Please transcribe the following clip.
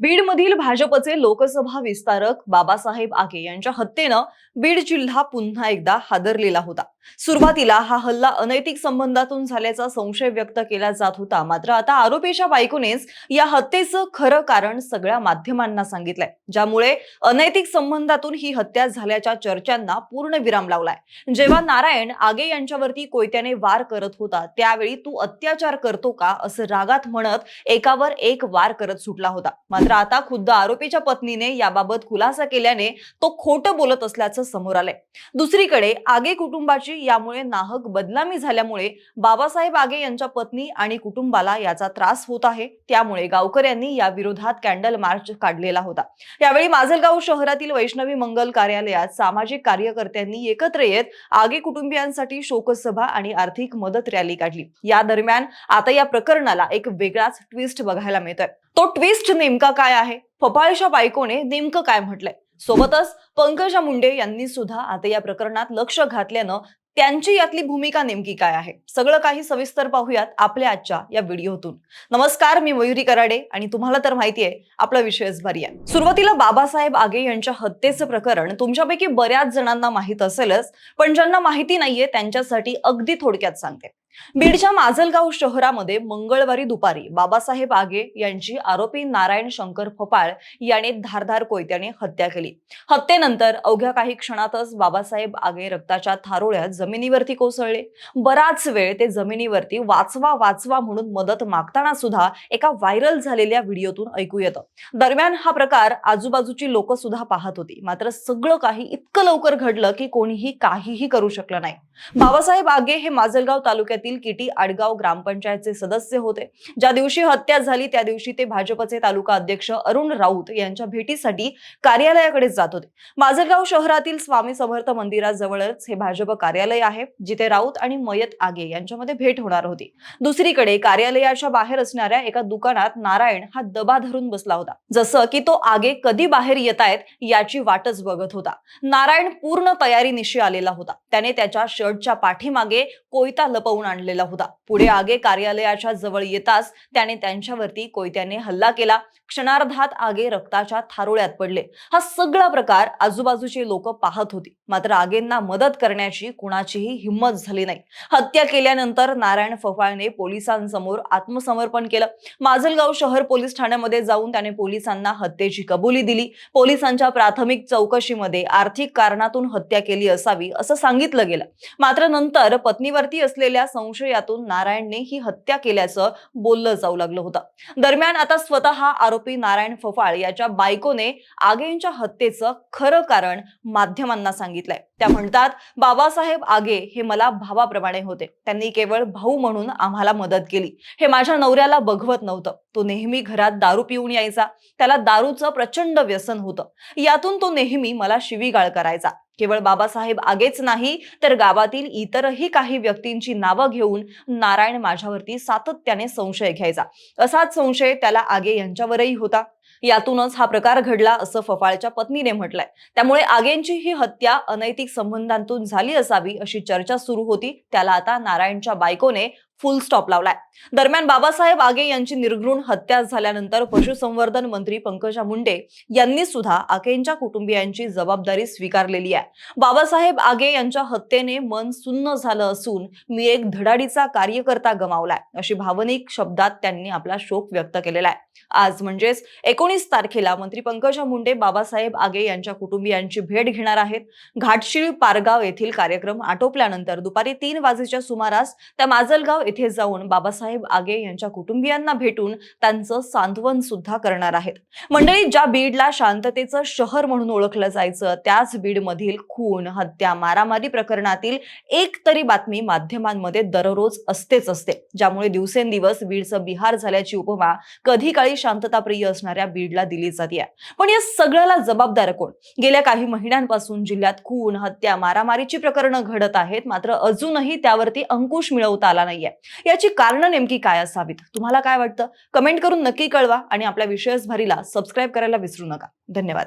बीडमधील भाजपचे लोकसभा विस्तारक बाबासाहेब आगे यांच्या हत्येनं बीड जिल्हा पुन्हा एकदा हादरलेला होता. सुरुवातीला हा हल्ला अनैतिक संबंधातून झाल्याचा संशय व्यक्त केला जात होता. मात्र आता आरोपीच्या बायकोनेच या हत्येचं खरं कारण सगळ्या माध्यमांना सांगितलंय. ज्यामुळे अनैतिक संबंधातून ही हत्या झाल्याच्या चर्चांना पूर्ण विराम लावलाय. जेव्हा नारायण आगे यांच्यावरती कोयत्याने वार करत होता त्यावेळी तू अत्याचार करतो का असं रागात म्हणत एकावर एक वार करत सुटला होता. मात्र आता खुद्द आरोपीच्या पत्नीने याबाबत खुलासा केल्याने तो खोटं बोलत असल्याचं समोर आलंय. दुसरीकडे आगे कुटुंबाची यामुळे नाहक बदनामी झाल्यामुळे बाबासाहेब आगे यांच्या पत्नी आणि कुटुंबाला याचा त्रास होत आहे. त्यामुळे गावकऱ्यांनी या विरोधात कॅन्डल मार्च काढलेला होता. यावेळी माजलगाव शहरातील वैष्णवी मंगल कार्यालयात सामाजिक कार्यकर्त्यांनी एकत्र येत आगे कुटुंबियांसाठी शोकसभा आणि आर्थिक मदत रॅली काढली. या दरम्यान आता या प्रकरणाला एक वेगळाच ट्विस्ट बघायला मिळतोय. तो ट्विस्ट नेमका काय आहे? फपाळच्या बायकोने नेमकं काय म्हटलंय? सोबतच पंकजा मुंडे यांनी सुद्धा आता या प्रकरणात लक्ष घातल्यानं त्यांची यातली भूमिका नेमकी काय आहे? सगळं काही सविस्तर पाहूयात आपल्या आजच्या या व्हिडिओतून. नमस्कार मी मयुरी कराडे आणि तुम्हाला तर माहिती आहे आपला विषयच भारी आहे. सुरुवातीला बाबासाहेब आगे यांच्या हत्येचं प्रकरण तुमच्यापैकी बऱ्याच जणांना माहीत असेलच पण ज्यांना माहिती नाहीये त्यांच्यासाठी अगदी थोडक्यात सांगते. बीडच्या माजलगाव शहरामध्ये मंगळवारी दुपारी बाबासाहेब आगे यांची आरोपी नारायण शंकर फपाळ याने धारधार कोयत्याने हत्या केली. हत्येनंतर अवघ्या काही क्षणातच बाबासाहेब आगे रक्ताच्या थारोळ्यात जमिनीवरती कोसळले. बराच वेळ ते जमिनीवरती वाचवा वाचवा म्हणून मदत मागताना सुद्धा एका व्हायरल झालेल्या व्हिडिओतून ऐकू येतं. दरम्यान हा प्रकार आजूबाजूची लोक सुद्धा पाहत होती. मात्र सगळं काही इतकं लवकर घडलं की कोणीही काहीही करू शकलं नाही. बाबासाहेब आगे हे माजलगाव तालुक्यातील किटी आडगाव ग्रामपंचायतचे सदस्य होते. ज्या दिवशी हत्या झाली त्या दिवशी ते भाजपचे तालुका अध्यक्ष अरुण राऊत यांच्या भेटीसाठी कार्यालयाकडे जात होते. माजलगाव शहरातील स्वामी समर्थ मंदिराजवळच हे भाजप कार्यालय आहे जिथे राऊत आणि मयत आगे यांच्यामध्ये भेट होणार होती. दुसरीकडे कार्यालयाच्या बाहेर असणाऱ्या एका दुकानात नारायण हा दबा धरून बसला होता. जसं की तो आगे कधी बाहेर येत आहेत याची वाटच बघत होता. नारायण पूर्ण तयारीनिशी आलेला होता. त्याने त्याच्या शर्टच्या पाठीमागे कोयता लपवून आणलेला होता. पुढे आगे कार्यालयाच्या जवळ येताच त्याने त्यांच्यावरती कोयत्याने हल्ला केला. क्षणार्धात आगे रक्ताच्या थारोळ्यात पडले. हा सगळा प्रकार आजूबाजूची लोक पाहत होती. मात्र आगेंना मदत करण्याची कुणाचीही हिंमत झाली नाही. हत्या केल्यानंतर नारायण फफाळने पोलिसांसमोर आत्मसमर्पण केलं. माजलगाव शहर पोलीस ठाण्यामध्ये जाऊन त्याने पोलिसांना हत्येची कबुली दिली. पोलिसांच्या प्राथमिक चौकशीमध्ये आर्थिक कारणातून हत्या केली असावी असं सांगितलं गेलं. मात्र नंतर पत्नीवरती असलेल्या संशयातून नारायणने ही हत्या केल्याचं बोललं जाऊ लागलं होतं. दरम्यान आता स्वतः आरोपी नारायण फफाळ याच्या बायकोने आगेंच्या हत्येचं खरं कारण माध्यमांना सांगितलंय. त्या म्हणतात बाबासाहेब आगे हे मला भावाप्रमाणे होते. त्यांनी केवळ भाऊ म्हणून आम्हाला मदत केली. हे माझ्या नवऱ्याला बघवत नव्हतं. तो नेहमी घरात दारू पिऊन यायचा. त्याला दारूचं प्रचंड व्यसन होतं. यातून तो नेहमी मला शिवीगाळ करायचा. केवळ बाबासाहेब आगेच नाही तर गावातील इतरही काही व्यक्तींची नावं घेऊन नारायण माझ्यावरती सातत्याने संशय घ्यायचा. असाच संशय त्याला आगे यांच्यावरही होता. यातूनच हा प्रकार घडला असं फफाळच्या पत्नीने म्हटलंय. त्यामुळे आगेंची ही हत्या अनैतिक संबंधांतून झाली असावी अशी चर्चा सुरू होती. त्याला आता नारायणच्या बायकोने फुल स्टॉप लावलाय. दरम्यान बाबासाहेब आगे यांची निर्घृण हत्या झाल्यानंतर पशुसंवर्धन मंत्री पंकजा मुंडे यांनी सुद्धा आगेंच्या कुटुंबियांची जबाबदारी स्वीकारलेली आहे. बाबासाहेब आगे यांच्या हत्येने मन सुन्न झालं असून मी एक धडाडीचा कार्यकर्ता गमावलाय अशी भावनिक शब्दात त्यांनी आपला शोक व्यक्त केलेला आहे. आज म्हणजेच एकोणीस तारखेला मंत्री पंकजा मुंडे बाबासाहेब आगे यांच्या कुटुंबियांची भेट घेणार आहेत. घाटशिळ पारगाव येथील कार्यक्रम आटोपल्यानंतर दुपारी तीन वाजेच्या सुमारास त्या माजलगाव येथे जाऊन बाबासाहेब आगे यांच्या कुटुंबियांना भेटून त्यांचं सांत्वन सुद्धा करणार आहेत. मंडळी ज्या बीडला शांततेचं शहर म्हणून ओळखलं जायचं त्याच बीडमधील खून हत्या मारामारी प्रकरणातील एक तरी बातमी माध्यमांमध्ये दररोज असतेच असते. ज्यामुळे दिवसेंदिवस बीडचं बिहार झाल्याची उपमा कधी काळी शांतताप्रिय असणाऱ्या बीडला दिली जाते पण या सगळ्याला जबाबदार कोण? गेल्या काही महिन्यांपासून जिल्ह्यात खून हत्या मारामारीची प्रकरणं घडत आहेत मात्र अजूनही त्यावरती अंकुश मिळवता आला नाहीये. याची कारणं नेमकी काय असावीत? तुम्हाला काय वाटतं? कमेंट करून नक्की कळवा आणि आपल्या विषयच भरीला सबस्क्राईब करायला विसरू नका. धन्यवाद.